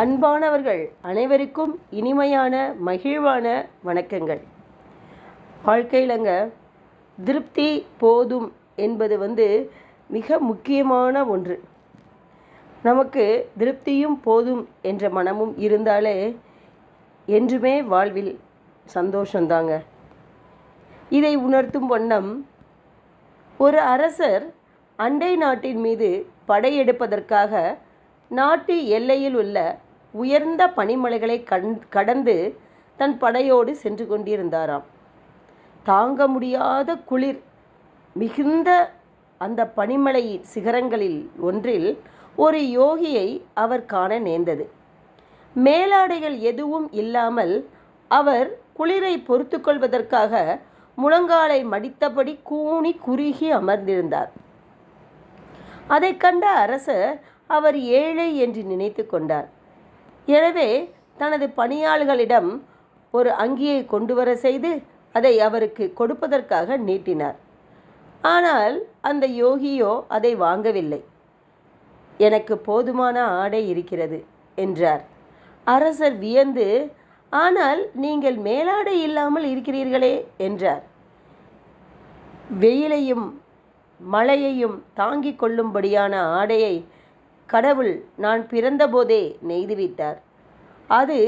அன்பானவர்கள் அனைவருக்கும் இனிமையான மகிழ்வான வணக்கங்கள். வாழ்க்கையிலங்க திருப்தி போதும் என்பது வந்து மிக முக்கியமான ஒன்று. நமக்கு திருப்தியும் போதும் என்ற மனமும் இருந்தாலே என்றுமே வாழ்வில் சந்தோஷந்தாங்க. இதை உணர்த்தும் வண்ணம் ஒரு அரசர் அண்டை நாட்டின் மீது படையெடுப்பதற்காக நாட்டு எல்லையில் உள்ள உயர்ந்த பனிமலைகளை கண் கடந்து தன் படையோடு சென்று கொண்டிருந்தாராம். தாங்க முடியாத குளிர் மிகுந்த அந்த பனிமலை சிகரங்களில் ஒன்றில் ஒரு யோகியை அவர் காண நேர்ந்தது. மேலாடைகள் எதுவும் இல்லாமல் அவர் குளிரை பொறுத்து கொள்வதற்காக முழங்காலை மடித்தபடி கூனி குறுகி அமர்ந்திருந்தார். அதை கண்ட அரசர் அவர் ஏழை என்று நினைத்து கொண்டார். எனவே தனது பணியாளர்களிடம் ஒரு அங்கியை கொண்டு வர செய்து அதை அவருக்கு கொடுப்பதற்காக நீட்டினார். ஆனால் அந்த யோகியோ அதை வாங்கவில்லை. எனக்கு போதுமான ஆடை இருக்கிறது என்றார். அரசர் வியந்து ஆனால் நீங்கள் மேலாடை இல்லாமல் இருக்கிறீர்களே என்றார். வெயிலையும் மழையையும் தாங்கிக் கொள்ளும்படியான ஆடையை கடவுள் நான் பிறந்தபோதே நெய்துவிட்டார். அது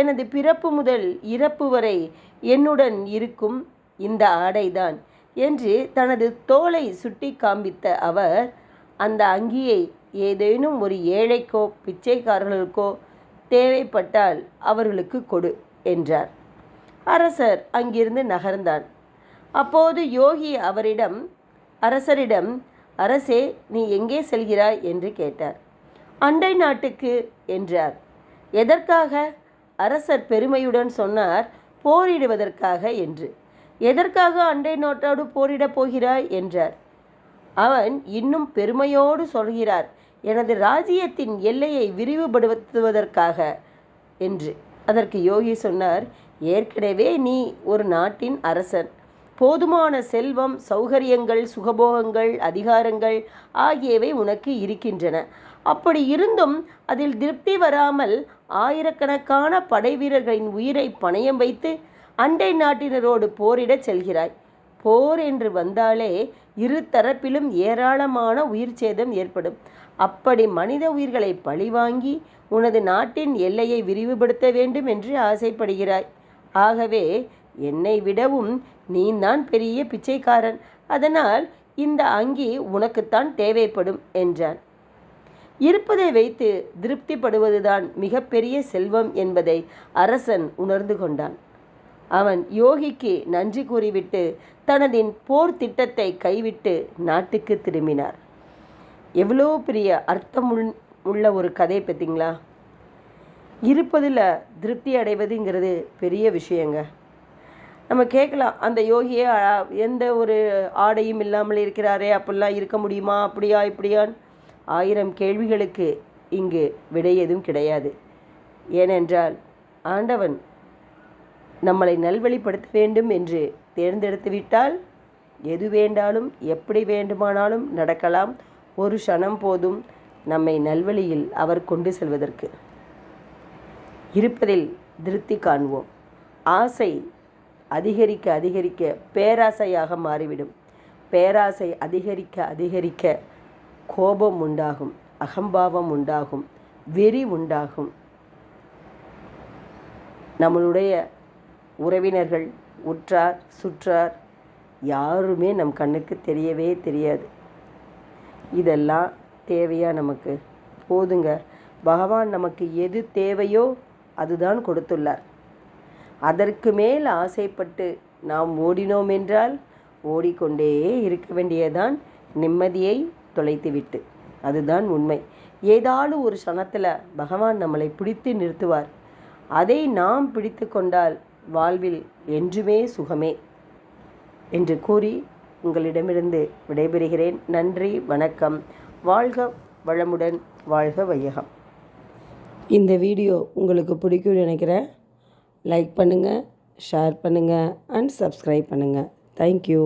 எனது பிறப்பு முதல் இறப்பு வரை என்னுடன் இருக்கும் இந்த ஆடைதான் என்று தனது தோலை சுட்டி காண்பித்த அவர் அந்த அங்கியை ஏதேனும் ஒரு ஏழைக்கோ பிச்சைக்காரர்களுக்கோ தேவைப்பட்டால் அவர்களுக்கு கொடு என்றார். அரசர் அங்கிருந்து நகர்ந்தான். அப்போது யோகி அவரிடம் அரசரிடம் அரசே நீ எங்கே செல்கிறாய்? என்று கேட்டார். அண்டை நாட்டுக்கு என்றார். எதற்காக? அரசர் பெருமையுடன் சொன்னார் போரிடுவதற்காக என்று. எதற்காக அண்டை நாட்டோடு போரிடப் போகிறாய்? என்றார். அவன் இன்னும் பெருமையோடு சொல்கிறார் எனது ராஜ்யத்தின் எல்லையை விரிவுபடுத்துவதற்காக என்று. அதற்கு யோகி சொன்னார் ஏற்கனவே நீ ஒரு நாட்டின் அரசன். போதுமான செல்வம் சௌகரியங்கள் சுகபோகங்கள் அதிகாரங்கள் ஆகியவை உனக்கு இருக்கின்றன. அப்படி இருந்தும் அதில் திருப்தி வராமல் ஆயிரக்கணக்கான படை வீரர்களின் உயிரை பணயம் வைத்து அண்டை நாட்டினரோடு போரிடச் செல்கிறாய். போர் என்று வந்தாலே இரு தரப்பிலும் ஏராளமான உயிர் சேதம் ஏற்படும். அப்படி மனித உயிர்களை பழிவாங்கி உனது நாட்டின் எல்லையை விரிவுபடுத்த வேண்டும் என்று ஆசைப்படுகிறாய். ஆகவே என்னை விடவும் நீந்தான் பெரிய பிச்சைக்காரன். அதனால் இந்த அங்கி உனக்குத்தான் தேவைப்படும் என்றான். இருப்பதை வைத்து திருப்திப்படுவதுதான் மிகப்பெரிய செல்வம் என்பதை அரசன் உணர்ந்து கொண்டான். அவன் யோகிக்கு நன்றி கூறிவிட்டு தனதின் போர் திட்டத்தை கைவிட்டு நாட்டுக்கு திரும்பினார். எவ்வளோ பெரிய அர்த்தம் உள்ள ஒரு கதை பார்த்தீங்களா? இருப்பதில் திருப்தி அடைவதுங்கிறது பெரிய விஷயங்க. நம்ம கேட்கலாம் அந்த யோகியே எந்த ஒரு ஆடையும் இல்லாமல் இருக்கிறாரே அப்படிலாம் இருக்க முடியுமா? அப்படியா இப்படியான் ஆயிரம் கேள்விகளுக்கு இங்கு விடை எதுவும் கிடையாது. ஏனென்றால் ஆண்டவன் நம்மளை நல்வழிப்படுத்த வேண்டும் என்று தேர்ந்தெடுத்து விட்டால் எது வேண்டாலும் எப்படி வேண்டுமானாலும் நடக்கலாம். ஒரு க்ஷணம் போதும் நம்மை நல்வழியில் அவர் கொண்டு செல்வதற்கு. இருப்பதில் திருப்தி காண்போம். ஆசை அதிகரிக்க அதிகரிக்க பேராசையாக மாறிவிடும். பேராசை அதிகரிக்க அதிகரிக்க கோபம் உண்டாகும் அகம்பாவம் உண்டாகும் வெறி உண்டாகும். நம்மளுடைய உறவினர்கள் உற்றார் சுற்றார் யாருமே நம் கண்ணுக்கு தெரியவே தெரியாது. இதெல்லாம் தேவையா நமக்கு? போதுங்க. பகவான் நமக்கு எது தேவையோ அதுதான் கொடுத்துள்ளார். அதற்கு மேல் ஆசைப்பட்டு நாம் ஓடினோம் என்றால் ஓடிக்கொண்டே இருக்க வேண்டியதான் நிம்மதியை தொலைத்துவிட்டு. அதுதான் உண்மை. ஏதாலும் ஒரு சனத்தில் பகவான் நம்மளை பிடித்து நிறுத்துவார். அதை நாம் பிடித்து கொண்டால் வாழ்வில் என்றுமே சுகமே என்று கூறி உங்களிடமிருந்து விடைபெறுகிறேன். நன்றி வணக்கம். வாழ்க வளமுடன் வாழ்க வையகம். இந்த வீடியோ உங்களுக்கு பிடிக்கும்னு நினைக்கிறேன். லைக் பண்ணுங்கள் ஷேர் பண்ணுங்கள் அண்ட் சப்ஸ்கிரைப் பண்ணுங்கள் தேங்க்யூ